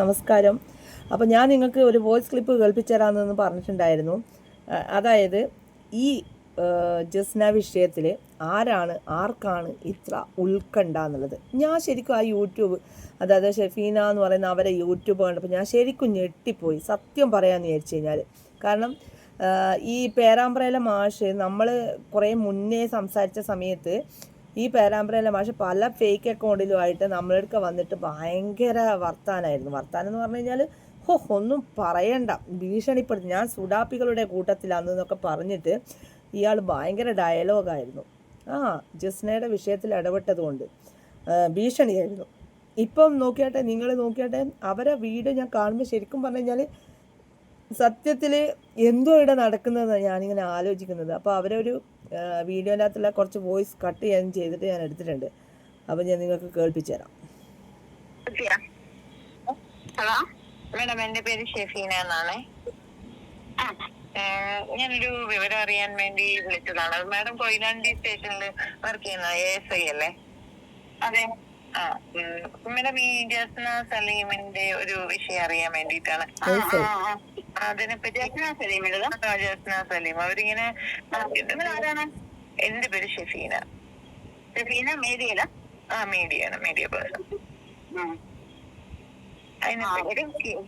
നമസ്കാരം. അപ്പോൾ ഞാൻ നിങ്ങൾക്ക് ഒരു വോയിസ് ക്ലിപ്പ് കേൾപ്പിച്ചു തരാമെന്ന് പറഞ്ഞിട്ടുണ്ടായിരുന്നു അതായത് ഈ ജസ്ന വിഷയത്തിൽ ആരാണ് ആർക്കാണ് ഇത്ര ഉൾക്കണ്ട എന്നുള്ളത്. ഞാൻ ശരിക്കും ആ യൂട്യൂബ് അതായത് ഷെഫീന എന്ന് പറയുന്ന അവരെ യൂട്യൂബ് കണ്ടപ്പോൾ ഞാൻ ശരിക്കും ഞെട്ടിപ്പോയി സത്യം പറയാമെന്ന് വിചാരിച്ചു കഴിഞ്ഞാൽ കാരണം ഈ പേരാമ്പ്രയിലെ മാഷ് നമ്മൾ കുറേ മുന്നേ സംസാരിച്ച സമയത്ത് ഈ പേരാമ്പ്രയിലെ മാഷ് പല ഫേക്ക് അക്കൗണ്ടിലുമായിട്ട് നമ്മളെടുക്ക വന്നിട്ട് ഭയങ്കര വർത്താനായിരുന്നു. വർത്താനം എന്ന് പറഞ്ഞു കഴിഞ്ഞാൽ ഹോ ഒന്നും പറയണ്ട. ഭീഷണിപ്പെടുത്തി. ഞാൻ സുഡാപ്പികളുടെ കൂട്ടത്തിലാന്ന് എന്നൊക്കെ പറഞ്ഞിട്ട് ഇയാൾ ഭയങ്കര ഡയലോഗായിരുന്നു ആ ജസ്നയുടെ വിഷയത്തിൽ ഇടപെട്ടതുകൊണ്ട് ഭീഷണിയായിരുന്നു. ഇപ്പം നോക്കിയാട്ടെ നിങ്ങൾ നോക്കിയാട്ടെ അവരെ വീഡിയോ ഞാൻ കാണുമ്പോൾ ശരിക്കും പറഞ്ഞു കഴിഞ്ഞാൽ സത്യത്തിൽ എന്തോ ഇവിടെ നടക്കുന്നതാണ് ഞാനിങ്ങനെ ആലോചിക്കുന്നത്. അപ്പോൾ അവരൊരു വീഡിയോനകത്തുള്ള കുറച്ച് വോയിസ് കട്ട് ചെയ്യാൻ ചെയ്തിട്ട് ഞാൻ എടുത്തിട്ടുണ്ട്. അപ്പോൾ ഞാൻ നിങ്ങൾക്ക് കേൾപ്പിച്ചു തരാം. മാഡം എന്റെ പേര് ഷെഫീന എന്നാണ്. ഞാനൊരു വിവരം അറിയാൻ വേണ്ടി വിളിച്ചതാണ്. മാഡം കൊയിലാണ്ടി സ്റ്റേഷനിൽ വർക്ക് ചെയ്യുന്ന എ എസ് ഐ അല്ലേ? അതെ. ആ മാഡം ഈ ജസ്ന സലീമിന്റെ ഒരു വിഷയം അറിയാൻ വേണ്ടിയിട്ടാണ്. അതിനെപ്പറ്റി ജസ്ന സലീം ജസ്ന സലീം അവരിങ്ങനെ ആരാണ്? എന്റെ പേര് ഷെഫീന. ഷെഫീന മേരിയല ആ മീഡിയ ആണ് മീഡിയ പേഴ്സൺ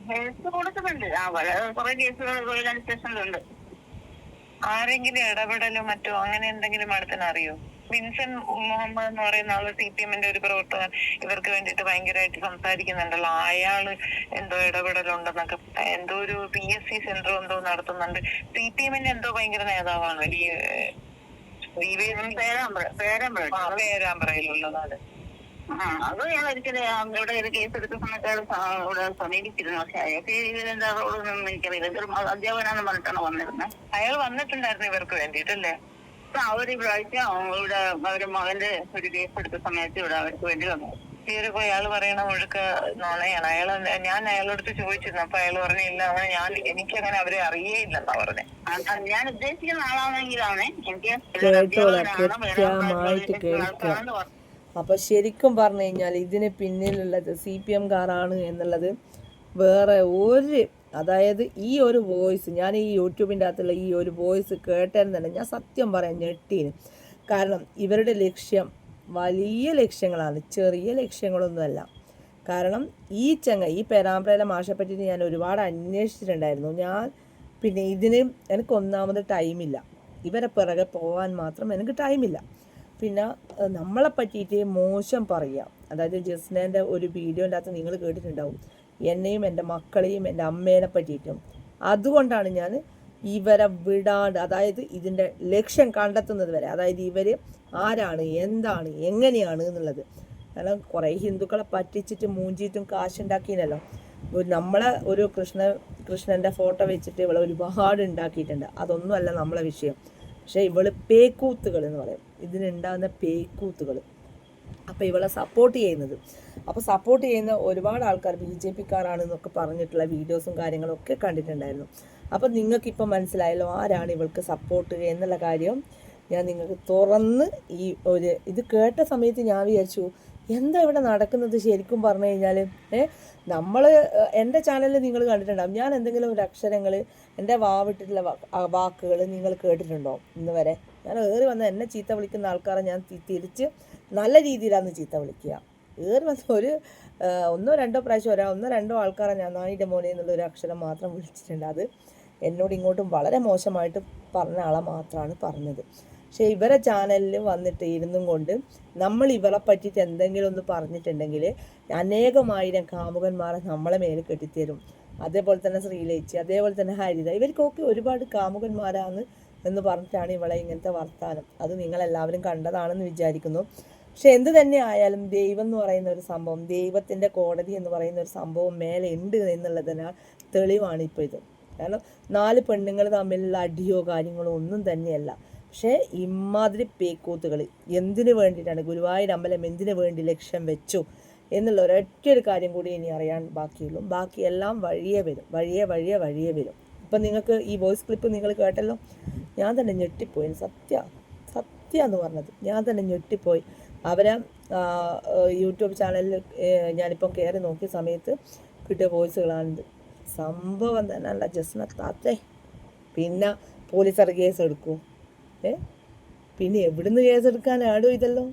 കേസ് കൊടുക്കുന്നുണ്ട് ആ കുറെ കേസുകൾ ആരെങ്കിലും ഇടപെടലോ മറ്റോ അങ്ങനെ എന്തെങ്കിലും അടുത്തിന് അറിയോ വിൻസൻ മുഹമ്മദ് എന്ന് പറയുന്ന ആൾ സി പി എമ്മിന്റെ ഒരു പ്രവർത്തകൻ. ഇവർക്ക് വേണ്ടിയിട്ട് ഭയങ്കരമായിട്ട് സംസാരിക്കുന്നുണ്ടല്ലോ. അയാൾ എന്തോ ഇടപെടലുണ്ടെന്നൊക്കെ എന്തോ ഒരു പി എസ് സി സെന്റർ എന്തോ നടത്തുന്നുണ്ട്. സി പി എമ്മിന്റെ എന്തോ ഭയങ്കര നേതാവാണ് പേരാമ്പ്ര പേരാമ്പ്രയിലുള്ളതാണ് അത് ഞാൻ ഒരിക്കലും ഇവിടെ ഒരു കേസ് എടുത്ത സമയത്ത് ഇവിടെ സമീപിച്ചിരുന്നു. പക്ഷെ അയാൾക്ക് ഇതിന്റെ റോളൊന്നും എനിക്കറിയില്ല. ഇതൊരു അധ്യാപനാന്ന് പറഞ്ഞിട്ടാണ് വന്നിരുന്നത് അയാൾ വന്നിട്ടുണ്ടായിരുന്നു ഇവർക്ക് വേണ്ടിയിട്ടല്ലേ? അവർ പ്രാവശ്യം ഇവിടെ അവരുടെ മകന്റെ ഒരു കേസ് എടുത്ത സമയത്ത് ഇവിടെ അവർക്ക് വേണ്ടി വന്നു. ഒരു അയാൾ പറയണ ഒഴുക്ക് നുണയാണ്. അയാൾ ഞാൻ അയാളടുത്ത് ചോദിച്ചിരുന്നു. അപ്പൊ അയാൾ പറഞ്ഞില്ല അങ്ങനെ ഞാൻ എനിക്കങ്ങനെ അവരെ അറിയേയില്ലെന്നാ പറഞ്ഞെ. ഞാൻ ഉദ്ദേശിക്കുന്ന ആളാണെങ്കിലാണ് എനിക്ക്. അപ്പോൾ ശരിക്കും പറഞ്ഞു കഴിഞ്ഞാൽ ഇതിന് പിന്നിലുള്ളത് സി പി എം കാറാണ് എന്നുള്ളത് വേറെ ഒരു അതായത് ഈ ഒരു വോയിസ് ഞാൻ ഈ യൂട്യൂബിന്റെ അകത്തുള്ള ഈ ഒരു വോയിസ് കേട്ടേന്ന് ഞാൻ സത്യം പറയാം ഞെട്ടീന്. കാരണം ഇവരുടെ ലക്ഷ്യം വലിയ ലക്ഷ്യങ്ങളാണ് ചെറിയ ലക്ഷ്യങ്ങളൊന്നുമല്ല. കാരണം ഈ ചങ്ങ ഈ പെരാമ്പ്രയിലെ മാഷെ പറ്റിയിട്ട് ഞാൻ ഒരുപാട് അന്വേഷിച്ചിട്ടുണ്ടായിരുന്നു. ഞാൻ പിന്നെ ഇതിന് എനിക്ക് ഒന്നാമത് ടൈമില്ല. ഇവരെ പിറകെ പോകാൻ മാത്രം എനിക്ക് ടൈമില്ല. പിന്നെ നമ്മളെ പറ്റിയിട്ട് മോശം പറയുക അതായത് ജസ്നേന്റെ ഒരു വീഡിയോന്റെ അകത്ത് നിങ്ങൾ കേട്ടിട്ടുണ്ടാവും. എന്നെയും എന്റെ മക്കളെയും എന്റെ അമ്മേനെ പറ്റിയിട്ടും. അതുകൊണ്ടാണ് ഞാൻ ഇവരെ വിടാണ്ട് അതായത് ഇതിന്റെ ലക്ഷ്യം കണ്ടെത്തുന്നത് വരെ അതായത് ഇവർ ആരാണ് എന്താണ് എങ്ങനെയാണ് എന്നുള്ളത്. കാരണം കുറേ ഹിന്ദുക്കളെ പറ്റിച്ചിട്ട് മൂഞ്ചിയിട്ടും കാശുണ്ടാക്കിയില്ലല്ലോ. നമ്മളെ ഒരു കൃഷ്ണ കൃഷ്ണന്റെ ഫോട്ടോ വെച്ചിട്ട് ഇവളെ ഒരുപാട് ഉണ്ടാക്കിയിട്ടുണ്ട്. അതൊന്നുമല്ല നമ്മളെ വിഷയം. പക്ഷേ ഇവൾ പേക്കൂത്തുകൾ എന്ന് പറയും. ഇതിനുണ്ടാകുന്ന പേക്കൂത്തുകൾ. അപ്പോൾ ഇവളെ സപ്പോർട്ട് ചെയ്യുന്നത്. അപ്പോൾ സപ്പോർട്ട് ചെയ്യുന്ന ഒരുപാട് ആൾക്കാർ ബി ജെ പിക്കാരാണെന്നൊക്കെ പറഞ്ഞിട്ടുള്ള വീഡിയോസും കാര്യങ്ങളും ഒക്കെ കണ്ടിട്ടുണ്ടായിരുന്നു. അപ്പോൾ നിങ്ങൾക്കിപ്പോൾ മനസ്സിലായല്ലോ ആരാണ് ഇവൾക്ക് സപ്പോർട്ട് എന്നുള്ള കാര്യം. ഞാൻ നിങ്ങൾക്ക് തുറന്ന് ഈ ഒരു ഇത് കേട്ട സമയത്ത് ഞാൻ വിചാരിച്ചു എന്താ ഇവിടെ നടക്കുന്നത് ശരിക്കും പറഞ്ഞു കഴിഞ്ഞാൽ നമ്മൾ എന്റെ ചാനലിൽ നിങ്ങൾ കണ്ടിട്ടുണ്ടാവും. ഞാൻ എന്തെങ്കിലും ഒരു അക്ഷരങ്ങൾ എന്റെ വാവിട്ടിട്ടുള്ള വാക്കുകൾ നിങ്ങൾ കേട്ടിട്ടുണ്ടോ ഇന്ന് വരെ? ഞാൻ ഏറി വന്ന എന്നെ ചീത്ത വിളിക്കുന്ന ആൾക്കാരെ ഞാൻ തിരിച്ച് നല്ല രീതിയിലാണ് ചീത്ത വിളിക്കുക. ഏറി വന്ന ഒരു ഒന്നോ രണ്ടോ പ്രാവശ്യം ഒരാ ഒന്നോ രണ്ടോ ആൾക്കാരെ ഞാൻ നായിന്റെ മോനെ എന്നുള്ള ഒരു അക്ഷരം മാത്രം വിളിച്ചിട്ടുണ്ട്. അത് എന്നോട് ഇങ്ങോട്ടും വളരെ മോശമായിട്ട് പറഞ്ഞ ആളെ മാത്രമാണ് പറഞ്ഞത്. പക്ഷേ ഇവരെ ചാനലിൽ വന്നിട്ട് ഇരുന്നും കൊണ്ട് നമ്മൾ ഇവരെ പറ്റിയിട്ട് എന്തെങ്കിലും ഒന്ന് പറഞ്ഞിട്ടുണ്ടെങ്കിൽ അനേകമായിരം കാമുകന്മാരെ നമ്മളെ മേലെ കെട്ടിത്തരും. അതേപോലെ തന്നെ ശ്രീലേച്ചി അതേപോലെ തന്നെ ഹരിത ഇവർക്കൊക്കെ ഒരുപാട് കാമുകന്മാരാണ് എന്ന് പറഞ്ഞിട്ടാണ് ഇവളെ ഇങ്ങനത്തെ വർത്താനം. അത് നിങ്ങളെല്ലാവരും കണ്ടതാണെന്ന് വിചാരിക്കുന്നു. പക്ഷെ എന്ത് തന്നെ ആയാലും ദൈവം എന്ന് പറയുന്ന ഒരു സംഭവം ദൈവത്തിന്റെ കോടതി എന്ന് പറയുന്ന ഒരു സംഭവം മേലെ ഉണ്ട് എന്നുള്ളതിനാൽ തെളിവാണ് ഇപ്പോൾ ഇത്. കാരണം നാല് പെണ്ണുങ്ങൾ തമ്മിലുള്ള അടിയോ കാര്യങ്ങളോ ഒന്നും തന്നെയല്ല. പക്ഷേ ഇമാതിരി പേക്കൂത്തുകൾ എന്തിനു വേണ്ടിയിട്ടാണ്? ഗുരുവായൂർ അമ്പലം എന്തിനു വേണ്ടി ലക്ഷ്യം വെച്ചു? എന്നുള്ള ഒരൊറ്റ ഒരു കാര്യം കൂടി ഇനി അറിയാൻ ബാക്കിയുള്ളൂ. ബാക്കിയെല്ലാം വഴിയേ വരും. വഴിയെ വഴിയെ വഴിയെ വരും. ഇപ്പം നിങ്ങൾക്ക് ഈ വോയിസ് ക്ലിപ്പ് നിങ്ങൾ കേട്ടല്ലോ? ഞാൻ തന്നെ ഞെട്ടിപ്പോയി. സത്യ സത്യ എന്ന് പറഞ്ഞത്. ഞാൻ തന്നെ ഞെട്ടിപ്പോയി. അവരെ യൂട്യൂബ് ചാനലിൽ ഞാനിപ്പം കയറി നോക്കിയ സമയത്ത് കിട്ടിയ വോയിസുകളാണിത് സംഭവം തന്നെ അല്ല ജസ്ന താത്തേ പിന്നെ പോലീസർ കേസ് എടുക്കൂ ഏ? പിന്നെ എവിടുന്ന് കേസ് എടുക്കാനാടോ ഇതല്ലോ?